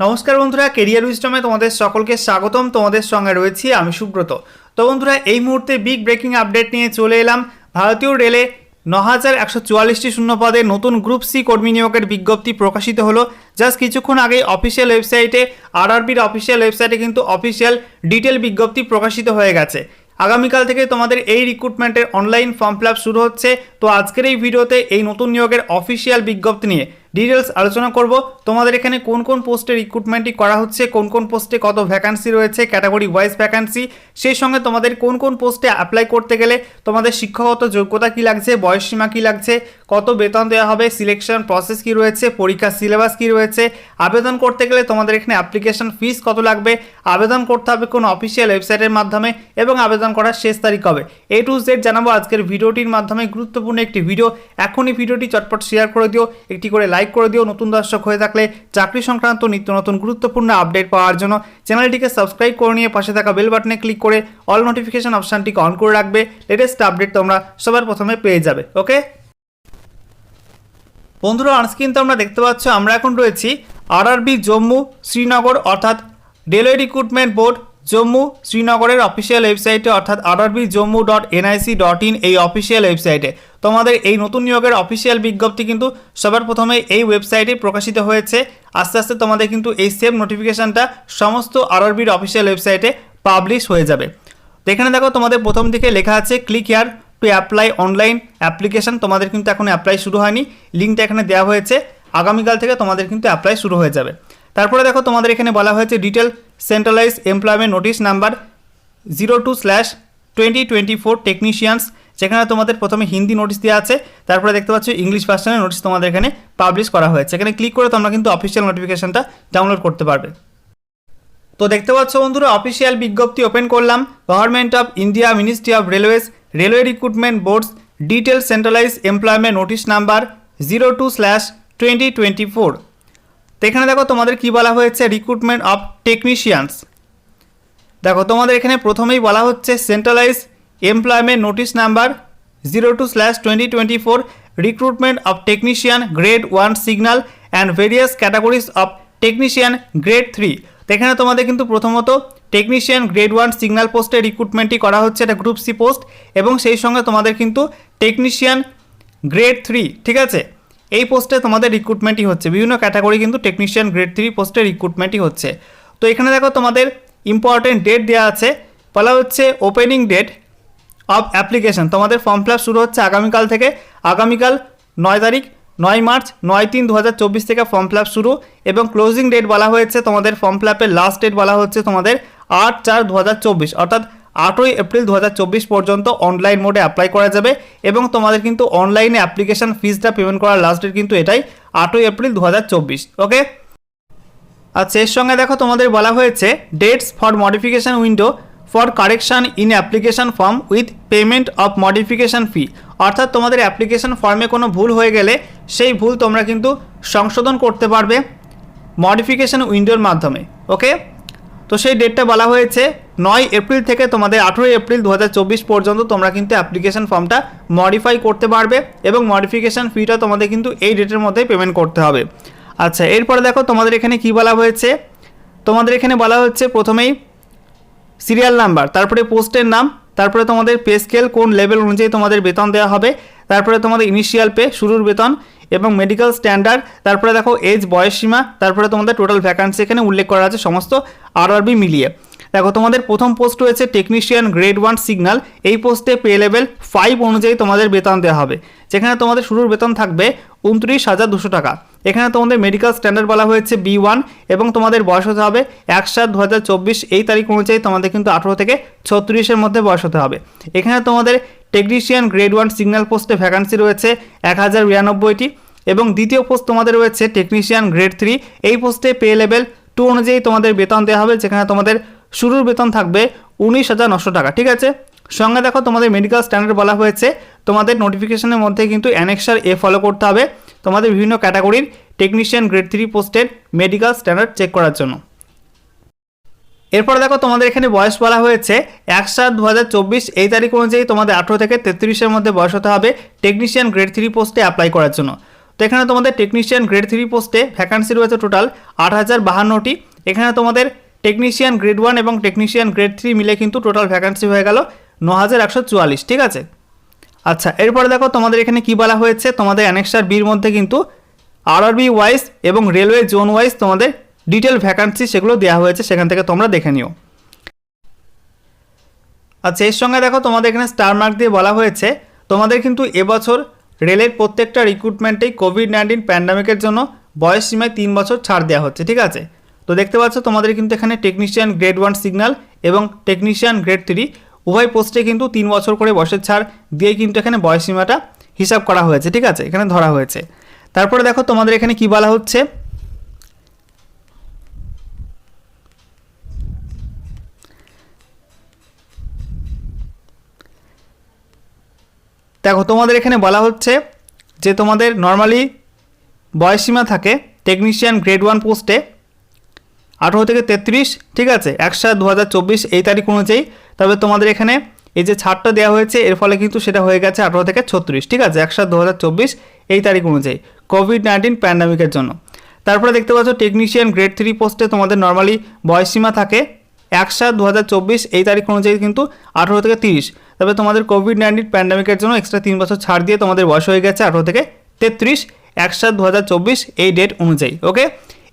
নমস্কার বন্ধুরা কেরিয়ার উইস্টমে তোমাদের সকলকে স্বাগতম। তোমাদের সঙ্গে রয়েছি আমি সুব্রত। তো বন্ধুরা, এই মুহূর্তে বিগ ব্রেকিং আপডেট নিয়ে চলে এলাম। ভারতীয় রেলে ন হাজার একশো চুয়াল্লিশটি শূন্য পদে নতুন গ্রুপ সি কর্মী নিয়োগের বিজ্ঞপ্তি প্রকাশিত হলো। জাস্ট কিছুক্ষণ আগে অফিসিয়াল ওয়েবসাইটে আরআরবির অফিসিয়াল ওয়েবসাইটে কিন্তু অফিসিয়াল ডিটেল বিজ্ঞপ্তি প্রকাশিত হয়ে গেছে। আগামীকাল থেকে তোমাদের এই রিক্রুটমেন্টের অনলাইন ফর্ম ফিল শুরু হচ্ছে। তো আজকের এই ভিডিওতে এই নতুন নিয়োগের অফিসিয়াল বিজ্ঞপ্তি নিয়ে ডিটেলস আলোচনা করব। তোমাদের এখানে কোন কোন পোস্টে রিক্রুটমেন্টটি করা হচ্ছে, কোন কোন পোস্টে কত ভ্যাকান্সি রয়েছে ক্যাটাগরি ওয়াইজ ভ্যাকান্সি সেই সঙ্গে তোমাদের কোন কোন পোস্টে অ্যাপ্লাই করতে গেলে তোমাদের শিক্ষাগত যোগ্যতা কী লাগছে, বয়সসীমা কী লাগছে কত বেতন দেওয়া হবে সিলেকশন প্রসেস কী রয়েছে পরীক্ষার সিলেবাস কী রয়েছে, আবেদন করতে গেলে তোমাদের এখানে অ্যাপ্লিকেশন ফিস কত লাগবে, আবেদন করতে হবে কোন অফিসিয়াল ওয়েবসাইটের মাধ্যমে এবং আবেদন করার শেষ তারিখ হবে এ টু জেড জানাব আজকের ভিডিওটির মাধ্যমে গুরুত্বপূর্ণ একটি ভিডিও এখনই ভিডিওটি চটপট শেয়ার করে দিও, একটি করে লাইক করে দিও। নতুন দর্শক হয়ে থাকলে চাকরি সংক্রান্ত নিত্য নতুন গুরুত্বপূর্ণ আপডেট পাওয়ার জন্য চ্যানেলটিকে সাবস্ক্রাইব করে নিয়ে পাশে থাকা বেল বাটনে ক্লিক করে অল নোটিফিকেশন অপশানটিকে অন করে রাখবে। লেটেস্ট আপডেট তোমরা সবার প্রথমে পেয়ে যাবে ওকে বন্ধুরা অনস্ক্রিন তো আমরা দেখতে পাচ্ছ, আমরা এখন রয়েছি আরআরবি জম্মু শ্রীনগর, অর্থাৎ রেলওয়ে রিক্রুটমেন্ট বোর্ড জম্মু শ্রীনগরের অফিসিয়াল ওয়েবসাইটে অর্থাৎ RRB Jammu dot NIC dot in এই অফিসিয়াল ওয়েবসাইটে তোমাদের এই নতুন নিয়োগের অফিসিয়াল বিজ্ঞপ্তি কিন্তু সবার প্রথমে এই ওয়েবসাইটে প্রকাশিত হয়েছে। আস্তে আস্তে তোমাদের কিন্তু এই সেম নোটিফিকেশানটা সমস্ত আরআরবির অফিসিয়াল ওয়েবসাইটে পাবলিশ হয়ে যাবে। এখানে দেখো, তোমাদের প্রথম দিকে লেখা আছে click here to apply online application তোমাদের কিন্তু এখন অ্যাপ্লাই শুরু হয়নি। লিঙ্কটা এখানে দেওয়া হয়েছে। আগামীকাল থেকে তোমাদের কিন্তু অ্যাপ্লাই শুরু হয়ে যাবে। তারপরে দেখো, তোমাদের এখানে বলা হয়েছে detail centralise employment notice number zero two slash twenty twenty four technicians যেখানে তোমাদের প্রথমে হিন্দি নোটিশ দেওয়া আছে। তারপরে দেখতে পাচ্ছ ইংলিশ ভার্সনের নোটিশ তোমাদের এখানে পাবলিশ করা হয়েছে। এখানে ক্লিক করে তোমরা কিন্তু অফিসিয়াল নোটিফিকেশনটা ডাউনলোড করতে পারবে। তো দেখতে পাচ্ছ বন্ধুরা অফিসিয়াল বিজ্ঞপ্তি ওপেন করলাম। Government of India ministry of railways railway recruitment boards detail centralise employment notice number zero two slash twenty twenty four তো এখানে দেখো তোমাদের কি বলা হয়েছে? রিক্রুটমেন্ট অফ টেকনিশিয়ানস দেখো, তোমাদের এখানে প্রথমেই বলা হচ্ছে centralise employment notice number zero two slash twenty twenty four recruitment of technician grade one signal and various categories of technician grade three এখানে তোমাদের কিন্তু প্রথমত টেকনিশিয়ান গ্রেড ওয়ান সিগন্যাল পোস্টে রিক্রুটমেন্টটি করা হচ্ছে, এটা গ্রুপ সি পোস্ট এবং সেই সঙ্গে তোমাদের কিন্তু টেকনিশিয়ান গ্রেড থ্রি ঠিক আছে? এই পোস্টে তোমাদের রিক্রুটমেন্টই হচ্ছে, বিভিন্ন ক্যাটাগরি কিন্তু টেকনিশিয়ান গ্রেড থ্রি পোস্টে রিক্রুটমেন্টই হচ্ছে। তো এখানে দেখো তোমাদের ইম্পর্টেন্ট ডেট দেওয়া আছে, বলা হচ্ছে ওপেনিং ডেট অফ অ্যাপ্লিকেশন তোমাদের ফর্ম ফিল শুরু হচ্ছে আগামীকাল থেকে, আগামীকাল নয় তারিখ নয় মার্চ, নয় তিন দু থেকে ফর্ম ফিল শুরু এবং ক্লোজিং ডেট বলা হয়েছে তোমাদের ফর্ম ফিল লাস্ট ডেট বলা হচ্ছে তোমাদের আট চার দু অর্থাৎ আটই এপ্রিল দু হাজার চব্বিশ পর্যন্ত অনলাইন মোডে অ্যাপ্লাই করা যাবে এবং তোমাদের কিন্তু অনলাইনে অ্যাপ্লিকেশন ফিজটা পেমেন্ট করার লাস্ট ডেট কিন্তু এটাই আটই এপ্রিল দু হাজার চব্বিশ ওকে আচ্ছা এর সঙ্গে দেখো তোমাদের বলা হয়েছে dates for modification window for correction in application form with payment of modification fee অর্থাৎ তোমাদের অ্যাপ্লিকেশান ফর্মে কোনো ভুল হয়ে গেলে সেই ভুল তোমরা কিন্তু সংশোধন করতে পারবে মডিফিকেশান উইন্ডোর মাধ্যমে ওকে তো সেই ডেটটা বলা হয়েছে নয় এপ্রিল থেকে তোমাদের আঠেরোই এপ্রিল দু হাজার চব্বিশ পর্যন্ত তোমরা কিন্তু অ্যাপ্লিকেশন ফর্মটা মডিফাই করতে পারবে এবং মডিফিকেশান ফিটা তোমাদের কিন্তু এই ডেটের মধ্যেই পেমেন্ট করতে হবে। আচ্ছা এরপরে দেখো তোমাদের এখানে কি বলা হয়েছে? তোমাদের এখানে বলা হচ্ছে প্রথমেই সিরিয়াল নাম্বার, তারপরে পোস্টের নাম, তারপরে তোমাদের পে স্কেল কোন লেভেল অনুযায়ী তোমাদের বেতন দেওয়া হবে, তারপরে তোমাদের ইনিশিয়াল পে শুরুর বেতন এবং মেডিকেল স্ট্যান্ডার্ড তারপরে দেখো এজ বয়সীমা তারপরে তোমাদের টোটাল ভ্যাকান্সি এখানে উল্লেখ করা আছে, সমস্ত আর আরআরবি মিলিয়ে। দেখো, তোমাদের প্রথম পোস্ট রয়েছে টেকনিশিয়ান গ্রেড ওয়ান সিগন্যাল এই পোস্টে পে লেভেল ফাইভ অনুযায়ী তোমাদের বেতন দেওয়া হবে। যেখানে তোমাদের শুরুর বেতন থাকবে উনত্রিশ হাজার দুশো টাকা। এখানে তোমাদের মেডিকেল স্ট্যান্ডার্ড বলা হয়েছে বি ওয়ান এবং তোমাদের বয়স হতে হবে এক সাত দু হাজার চব্বিশ। এই তারিখ অনুযায়ী তোমাদের কিন্তু আঠেরো থেকে ছত্রিশের মধ্যে বয়স হতে হবে। এখানে তোমাদের টেকনিশিয়ান গ্রেড ওয়ান সিগন্যাল পোস্টে ভ্যাকান্সি রয়েছে এক হাজার বিরানব্বইটি এবং দ্বিতীয় পোস্ট তোমাদের রয়েছে টেকনিশিয়ান গ্রেড থ্রি এই পোস্টে পে লেভেল টু অনুযায়ী তোমাদের বেতন দেওয়া হবে, যেখানে তোমাদের শুরুর বেতন থাকবে উনিশ হাজার নশো টাকা, ঠিক আছে? সঙ্গে দেখো তোমাদের মেডিকেল স্ট্যান্ডার্ড বলা হয়েছে, তোমাদের নোটিফিকেশনের মধ্যে কিন্তু অ্যানেক্সার এ ফলো করতে হবে, তোমাদের বিভিন্ন ক্যাটাগরির টেকনিশিয়ান গ্রেড থ্রি পোস্টের মেডিকেল স্ট্যান্ডার্ড চেক করার জন্য। এরপর দেখো তোমাদের এখানে বয়স বলা হয়েছে, এক সাত দু এই তারিখ অনুযায়ী তোমাদের আঠেরো থেকে তেত্রিশের মধ্যে বয়স হতে হবে টেকনিশিয়ান গ্রেড থ্রি পোস্টে অ্যাপ্লাই করার জন্য। তো এখানে তোমাদের টেকনিশিয়ান গ্রেড থ্রি পোস্টে ভ্যাকান্সি রয়েছে টোটাল আট হাজার বাহান্নটি, এখানে তোমাদের টেকনিশিয়ান গ্রেড ওয়ান এবং টেকনিশিয়ান গ্রেড থ্রি মিলে কিন্তু টোটাল ভ্যাকান্সি হয়ে গেল ন হাজার একশো চুয়াল্লিশ, ঠিক আছে? আচ্ছা এরপরে দেখো তোমাদের এখানে কি বলা হয়েছে? তোমাদের অ্যানেক্সার বির মধ্যে কিন্তু আরআরবি ওয়াইজ এবং রেলওয়ে জোন ওয়াইজ তোমাদের ডিটেল ভ্যাকান্সি সেগুলো দেওয়া হয়েছে, সেখান থেকে তোমরা দেখে নিও। আচ্ছা এর সঙ্গে দেখো তোমাদের এখানে স্টার মার্ক দিয়ে বলা হয়েছে, তোমাদের কিন্তু এবছর রেলের প্রত্যেকটা রিক্রুটমেন্টেই কোভিড নাইন্টিন প্যান্ডামিকের জন্য বয়স সীমায় তিন বছর ছাড় দেওয়া হচ্ছে, ঠিক আছে? তো দেখতে পাচ্ছ, তোমাদের কিন্তু এখানে টেকনিশিয়ান গ্রেড ওয়ান সিগন্যাল এবং টেকনিশিয়ান গ্রেড থ্রি উভয় পোস্টে কিন্তু তিন বছর করে বয়সের ছাড় দিয়ে কিন্তু এখানে বয়স সীমাটা হিসাব করা হয়েছে, ঠিক আছে? এখানে ধরা হয়েছে। তারপরে দেখো তোমাদের এখানে কি বলা হচ্ছে? দেখো, তোমাদের এখানে বলা হচ্ছে যে তোমাদের নর্মালি বয়সীমা থাকে টেকনিশিয়ান গ্রেড ওয়ান পোস্টে আঠেরো থেকে তেত্রিশ, ঠিক আছে? এক সাত দু এই তারিখ অনুযায়ী। তবে তোমাদের এখানে এই যে ছাড়টা দেওয়া হয়েছে, এর ফলে কিন্তু সেটা হয়ে গেছে আঠেরো থেকে ছত্রিশ, ঠিক আছে? এক সাত দু এই তারিখ অনুযায়ী কোভিড নাইন্টিন প্যান্ডামিকের জন্য। তারপরে দেখতে পাচ্ছ টেকনিশিয়ান গ্রেড থ্রি পোস্টে তোমাদের নর্মালি বয়সীমা থাকে। এক সাত দু এই তারিখ অনুযায়ী কিন্তু আঠেরো থেকে তিরিশ। তবে তোমাদের কোভিড নাইন্টিন প্যান্ডামিকের জন্য এক্সট্রা তিন বছর ছাড় দিয়ে তোমাদের বয়স হয়ে গেছে আঠেরো থেকে তেত্রিশ। এক সাত দু এই ডেট অনুযায়ী ওকে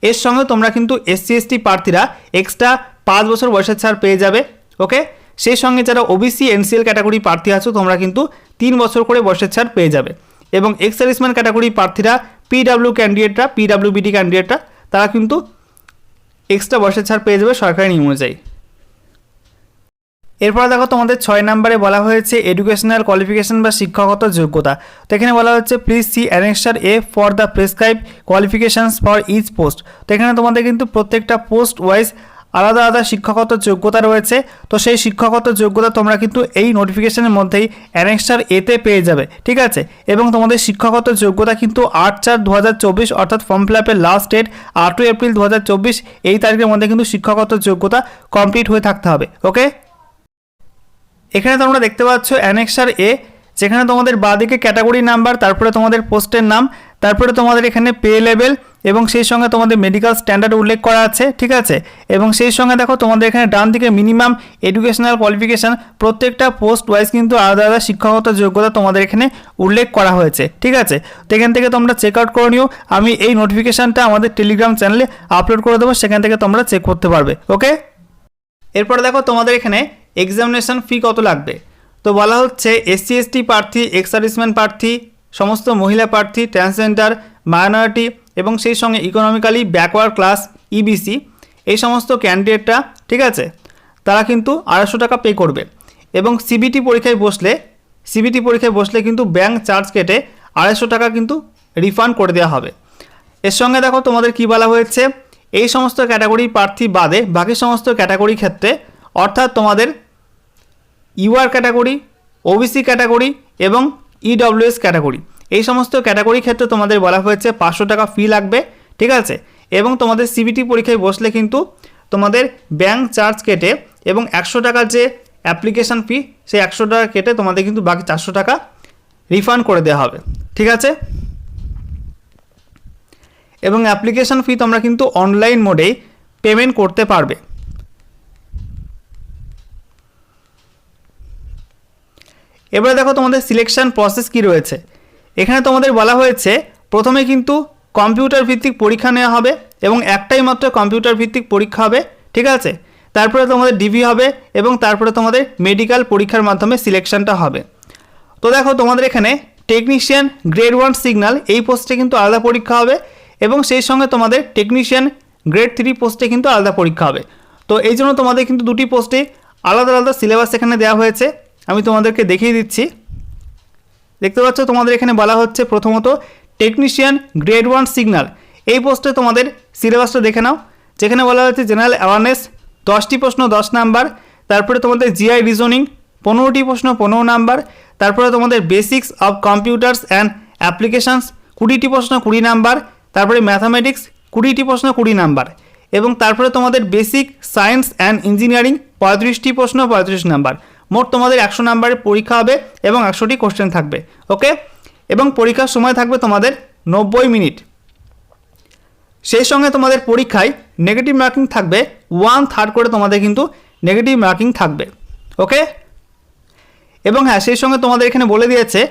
এর সঙ্গে তোমরা কিন্তু এসসি এসটি প্রার্থীরা এক্সট্রা পাঁচ বছর বয়সের ছাড় পেয়ে যাবে ওকে সেই সঙ্গে যারা ওবিসি এনসিএল ক্যাটাগরি প্রার্থী আছো, তোমরা কিন্তু তিন বছর করে বয়সের ছাড় পেয়ে যাবে। এবং এক্স সার্ভিসম্যান ক্যাটাগরি প্রার্থীরা পিডাব্লিউ ক্যান্ডিডেটরা পিডাব্লিউবিডি ক্যান্ডিডেটরা তারা কিন্তু এক্সট্রা বয়সের ছাড় পেয়ে যাবে সরকারি নিয়ম অনুযায়ী। এরপর দেখো তোমাদের ছয় নম্বরে বলা হয়েছে এডুকেশনাল কোয়ালিফিকেশন বা শিক্ষাগত যোগ্যতা। তো এখানে বলা হচ্ছে please see annexure A for the prescribe qualifications for each post তো এখানে তোমাদের কিন্তু প্রত্যেকটা পোস্ট ওয়াইজ আলাদা আলাদা শিক্ষাগত যোগ্যতা রয়েছে। তো সেই শিক্ষাগত যোগ্যতা তোমরা কিন্তু এই নোটিফিকেশনের মধ্যেই অ্যানেক্সার এতে পেয়ে যাবে, ঠিক আছে? এবং তোমাদের শিক্ষাগত যোগ্যতা কিন্তু আট চার দু অর্থাৎ ফর্ম ফিল আপের লাস্ট ডেট আটই এপ্রিল দু হাজার চব্বিশ, এই তারিখের মধ্যে কিন্তু শিক্ষাগত যোগ্যতা কমপ্লিট হয়ে থাকতে হবে ওকে এখানে তোমরা দেখতে পাচ্ছ অ্যানেক্সার এ, যেখানে তোমাদের বাঁদিকে ক্যাটাগরি নাম্বার, তারপরে তোমাদের পোস্টের নাম, তারপরে তোমাদের এখানে পে লেভেল এবং সেই সঙ্গে তোমাদের মেডিকেল স্ট্যান্ডার্ড উল্লেখ করা আছে, ঠিক আছে? এবং সেই সঙ্গে দেখো তোমাদের এখানে ডান দিকে মিনিমাম এডুকেশনাল কোয়ালিফিকেশান, প্রত্যেকটা পোস্ট ওয়াইজ কিন্তু আলাদা আলাদা শিক্ষাগত যোগ্যতা তোমাদের এখানে উল্লেখ করা হয়েছে, ঠিক আছে? তো এখান থেকে তোমরা চেক আউট করে নিও, আমি এই নোটিফিকেশানটা আমাদের টেলিগ্রাম চ্যানেলে আপলোড করে দেবো, সেখান থেকে তোমরা চেক করতে পারবে ওকে এরপরে দেখো তোমাদের এখানে এক্সামিনেশন ফি কত লাগবে? তো বলা হচ্ছে এসসি এসটি প্রার্থী এক্স প্রার্থী, সমস্ত মহিলা প্রার্থী ট্রান্সজেন্ডার মাইনরিটি এবং সেই সঙ্গে ইকোনমিক্যালি ব্যাকওয়ার্ড ক্লাস ইবিসি এই সমস্ত ক্যান্ডিডেটরা ঠিক আছে? তারা কিন্তু আড়াইশো টাকা পে করবে। এবং সিবিটি পরীক্ষায় বসলে সিবিটি পরীক্ষায় বসলে কিন্তু ব্যাংক চার্জ কেটে আড়াইশো টাকা কিন্তু রিফান্ড করে দেওয়া হবে। এর সঙ্গে দেখো তোমাদের কি বলা হয়েছে, এই সমস্ত ক্যাটাগরি প্রার্থী বাদে বাকি সমস্ত ক্যাটাগরি ক্ষেত্রে অর্থাৎ তোমাদের ইউআর ক্যাটাগরি, ওবিসি ক্যাটাগরি এবং ইডব্লিউএস ক্যাটাগরি। এই সমস্ত ক্যাটাগরি ক্ষেত্রে তোমাদের বলা হয়েছে পাঁচশো টাকা ফি লাগবে, ঠিক আছে? এবং তোমাদের সিবিটি পরীক্ষায় বসলে কিন্তু তোমাদের ব্যাংক চার্জ কেটে এবং একশো টাকার যে অ্যাপ্লিকেশান ফি সেই একশো টাকা কেটে তোমাদের কিন্তু বাকি চারশো টাকা রিফান্ড করে দেওয়া হবে, ঠিক আছে? এবং অ্যাপ্লিকেশান ফি তোমরা কিন্তু অনলাইন মোডেই পেমেন্ট করতে পারবে। এবারে দেখো তোমাদের সিলেকশন প্রসেস কি রয়েছে। এখানে তোমাদের বলা হয়েছে, প্রথমে কিন্তু কম্পিউটার ভিত্তিক পরীক্ষা নেওয়া হবে এবং একটাই মাত্র কম্পিউটার ভিত্তিক পরীক্ষা হবে, ঠিক আছে? তারপরে তোমাদের ডিভি হবে এবং তারপরে তোমাদের মেডিকেল পরীক্ষার মাধ্যমে সিলেকশনটা হবে। তো দেখো তোমাদের এখানে টেকনিশিয়ান গ্রেড ওয়ান সিগন্যাল এই পোস্টে কিন্তু আলাদা পরীক্ষা হবে এবং সেই সঙ্গে তোমাদের টেকনিশিয়ান গ্রেড থ্রি পোস্টে কিন্তু আলাদা পরীক্ষা হবে। তো এই জন্য তোমাদের কিন্তু দুটি পোস্টে আলাদা আলাদা সিলেবাস এখানে দেওয়া হয়েছে। আমি তোমাদেরকে দেখিয়ে দিচ্ছি। দেখতে পাচ্ছ, তোমাদের এখানে বলা হচ্ছে প্রথমত টেকনিশিয়ান গ্রেড ওয়ান সিগন্যাল এই পোস্টে তোমাদের সিলেবাসটা দেখে নাও, যেখানে বলা হচ্ছে জেনারেল অ্যাওয়ারনেস দশটি প্রশ্ন, দশ নাম্বার। তারপরে তোমাদের জিআই রিজনিং পনেরোটি প্রশ্ন, পনেরো নাম্বার। তারপরে তোমাদের basics of computers and applications কুড়িটি প্রশ্ন, কুড়ি নাম্বার। তারপরে ম্যাথামেটিক্স কুড়িটি প্রশ্ন, কুড়ি নাম্বার। এবং তারপরে তোমাদের বেসিক সায়েন্স অ্যান্ড ইঞ্জিনিয়ারিং পঁয়ত্রিশটি প্রশ্ন, পঁয়ত্রিশ নাম্বার। মোট তোমাদের একশো নাম্বারের পরীক্ষা হবে এবং একশোটি কোশ্চেন থাকবে ওকে এবং পরীক্ষার সময় থাকবে তোমাদের নব্বই মিনিট। সেই সঙ্গে তোমাদের পরীক্ষায় নেগেটিভ মার্কিং থাকবে ওয়ান থার্ড করে তোমাদের কিন্তু নেগেটিভ মার্কিং থাকবে ওকে এবং হ্যাঁ সেই সঙ্গে তোমাদের এখানে বলে দিয়েছে,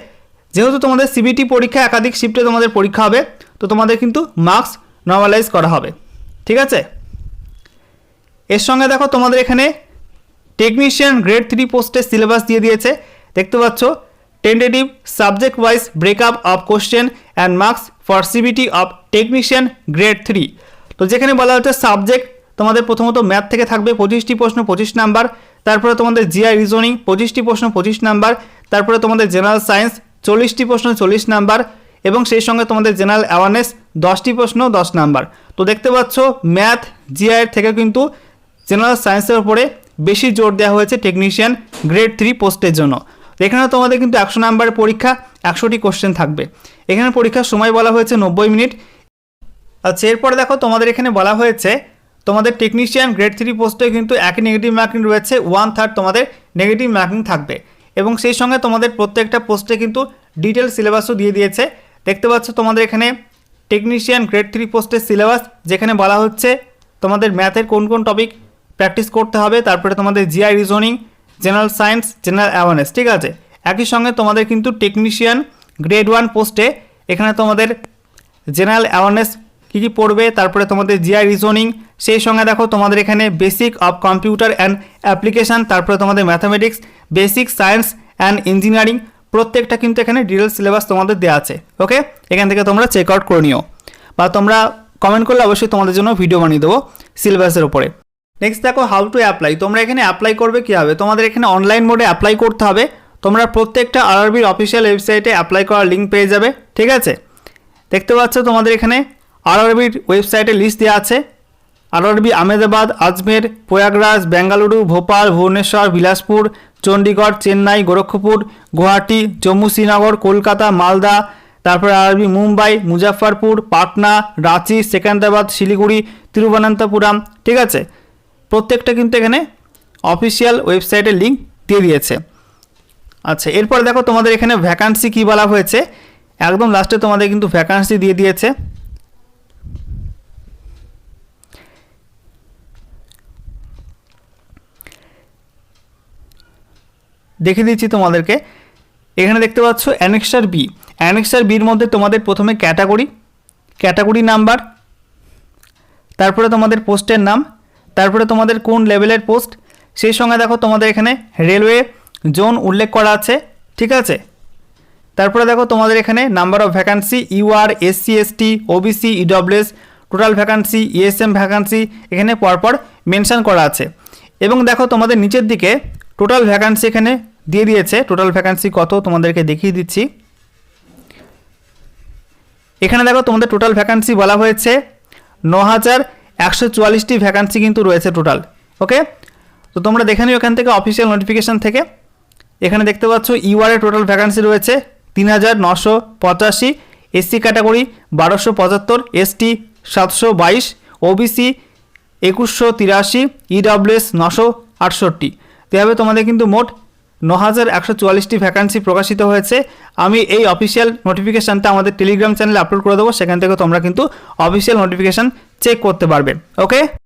যেহেতু তোমাদের সিবিটি পরীক্ষা, একাধিক শিফটে তোমাদের পরীক্ষা হবে, তো তোমাদের কিন্তু মার্কস নর্মালাইজ করা হবে, ঠিক আছে? এর সঙ্গে দেখো তোমাদের এখানে টেকনিশিয়ান গ্রেড থ্রি পোস্টে সিলেবাস দিয়ে দিয়েছে। দেখতে পাচ্ছ? Tentative subject wise breakup of question and marks for CBT of technician grade three তো যেখানে বলা হচ্ছে সাবজেক্ট তোমাদের প্রথমত ম্যাথ থেকে থাকবে পঁচিশটি প্রশ্ন, পঁচিশ নাম্বার তারপরে তোমাদের জিআই রিজনিং পঁচিশটি প্রশ্ন, পঁচিশ নাম্বার তারপরে তোমাদের জেনারেল সায়েন্স চল্লিশটি প্রশ্ন, চল্লিশ নাম্বার এবং সেই সঙ্গে তোমাদের জেনারেল অ্যাওয়ারনেস দশটি প্রশ্ন, দশ নাম্বার তো দেখতে পাচ্ছ ম্যাথ জিআইয়ের থেকে কিন্তু জেনারেল সায়েন্সের উপরে বেশি জোর দেওয়া হয়েছে টেকনিশিয়ান গ্রেড থ্রি পোস্টের জন্য। এখানে তোমাদের কিন্তু একশো নাম্বারের পরীক্ষা, একশোটি কোশ্চেন থাকবে। এখানে পরীক্ষার সময় বলা হয়েছে নব্বই মিনিট। আচ্ছা এরপরে দেখো তোমাদের এখানে বলা হয়েছে, তোমাদের টেকনিশিয়ান গ্রেড থ্রি পোস্টে কিন্তু একই নেগেটিভ মার্কিং রয়েছে ওয়ান থার্ড তোমাদের নেগেটিভ মার্কিং থাকবে। এবং সেই সঙ্গে তোমাদের প্রত্যেকটা পোস্টে কিন্তু ডিটেল সিলেবাসও দিয়ে দিয়েছে। দেখতে পাচ্ছ তোমাদের এখানে টেকনিশিয়ান গ্রেড থ্রি পোস্টের সিলেবাস যেখানে বলা হচ্ছে তোমাদের ম্যাথের কোন কোন টপিক প্র্যাকটিস করতে হবে, তারপরে তোমাদের GI reasoning, general science, general awareness, ঠিক আছে? একই সঙ্গে তোমাদের কিন্তু টেকনিশিয়ান গ্রেড ওয়ান পোস্টে এখানে তোমাদের জেনারেল অ্যাওয়ারনেস কী কী পড়বে, তারপরে তোমাদের জিআই রিজনিং, সেই সঙ্গে দেখো তোমাদের এখানে basic of computer and application, তারপরে তোমাদের mathematics, basic science and engineering, প্রত্যেকটা কিন্তু এখানে ডিটেল সিলেবাস তোমাদের দেওয়া আছে, ওকে? এখান থেকে তোমরা চেক আউট করে নিও। বা তোমরা কমেন্ট করলে অবশ্যই তোমাদের জন্য ভিডিও বানিয়ে দেবো সিলেবাসের উপরে। নেক্সট দেখো হাউ টু অ্যাপ্লাই তোমরা এখানে অ্যাপ্লাই করবে কীভাবে? তোমাদের এখানে অনলাইন মোডে অ্যাপ্লাই করতে হবে। তোমরা প্রত্যেকটা আরআরবির অফিসিয়াল ওয়েবসাইটে অ্যাপ্লাই করার লিঙ্ক পেয়ে যাবে। ঠিক আছে? দেখতে পাচ্ছ তোমাদের এখানে আরআরবির ওয়েবসাইটে লিস্ট দেওয়া আছে। আরআরবি আহমেদাবাদ, আজমের, প্রয়াগরাজ, বেঙ্গালুরু, ভোপাল, ভুবনেশ্বর, বিলাসপুর চণ্ডীগড় চেন্নাই, গোরক্ষপুর, গুয়াহাটি, জম্মু শ্রীনগর, কলকাতা, মালদা, তারপরে আরবি মুম্বাই মুজাফরপুর পাটনা, রাঁচি সেকেন্দ্রাবাদ শিলিগুড়ি, তিরুবনন্তপুরম। ঠিক আছে? প্রত্যেকটা কিন্তু এখানে অফিসিয়াল ওয়েবসাইটের লিঙ্ক দিয়ে দিয়েছে। আচ্ছা এরপর দেখো তোমাদের এখানে ভ্যাকান্সি কী বলা হয়েছে। একদম লাস্টে তোমাদের কিন্তু ভ্যাকান্সি দিয়ে দিয়েছে। দেখে দিচ্ছি তোমাদেরকে। এখানে দেখতে পাচ্ছ অ্যানেক্সার বি অ্যানেক্সার বির মধ্যে তোমাদের প্রথমে ক্যাটাগরি ক্যাটাগরি নাম্বার তারপরে তোমাদের পোস্টের নাম তারপরে তোমাদের কোন লেভেলের পোস্ট? সেই সঙ্গে দেখো তোমাদের এখানে রেলওয়ে জোন উল্লেখ করা আছে, ঠিক আছে? তারপরে দেখো তোমাদের এখানে number of vacancy, UR, SC, ST, OBC, EWS, total vacancy, ESM vacancy, এখানে পরপর মেনশন করা আছে। এবং দেখো তোমাদের নিচের দিকে টোটাল ভ্যাকান্সি এখানে দিয়ে দিয়েছে, টোটাল ভ্যাকান্সি কত তোমাদেরকে দেখিয়ে দিচ্ছি। এখানে দেখো তোমাদের টোটাল ভ্যাকান্সি বলা হয়েছে ন হাজার একশো চুয়াল্লিশটি ভ্যাকান্সি কিন্তু রয়েছে টোটাল ওকে তো তোমরা দেখে নিও এখান থেকে অফিসিয়াল নোটিফিকেশান থেকে। এখানে দেখতে পাচ্ছ ইউআরের টোটাল ভ্যাকান্সি রয়েছে তিন হাজার নশো পঁচাশি এসসি ক্যাটাগরি বারোশো পঁচাত্তর এসটি সাতশো বাইশ ওবিসি একুশশো তিরাশি ইডব্লিউএস নশো আটষট্টি। তো এভাবে তোমাদের কিন্তু মোট ন হাজার একশো চুয়াল্লিশটি ভ্যাকান্সি প্রকাশিত হয়েছে। আমি এই অফিসিয়াল নোটিফিকেশানটা আমাদের টেলিগ্রাম চ্যানেলে আপলোড করে দেবো। সেখান থেকে তোমরা কিন্তু অফিসিয়াল নোটিফিকেশান চেক করতে পারবে। ওকে